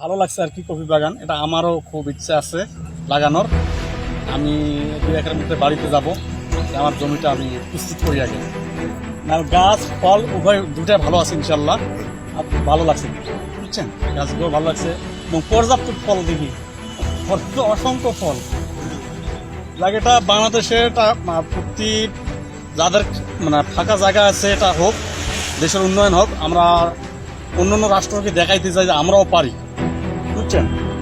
ভালো লাগছে আর কি কফি বাগান। এটা আমারও খুব ইচ্ছা আছে লাগানোর। আমি দুই একের মধ্যে বাড়িতে যাব আমার জমিটা আমি প্রস্তুত করি আগে। আর গাছ, ফল উভয় দুটাই ভালো আছে ইনশাল্লাহ। আর ভালো লাগছে। বুঝছেন? গাছগুলো ভালো লাগছে। এবং পর্যাপ্ত ফল দেখি। অসংখ্য ফল। লাগে এটা বাংলাদেশে এটা প্রতি যাদের মানে ফাঁকা জায়গা আছে, এটা হোক, দেশের উন্নয়ন হোক, আমরা অন্য অন্য রাষ্ট্রকে দেখাইতে চাই যে আমরাও পারি। 正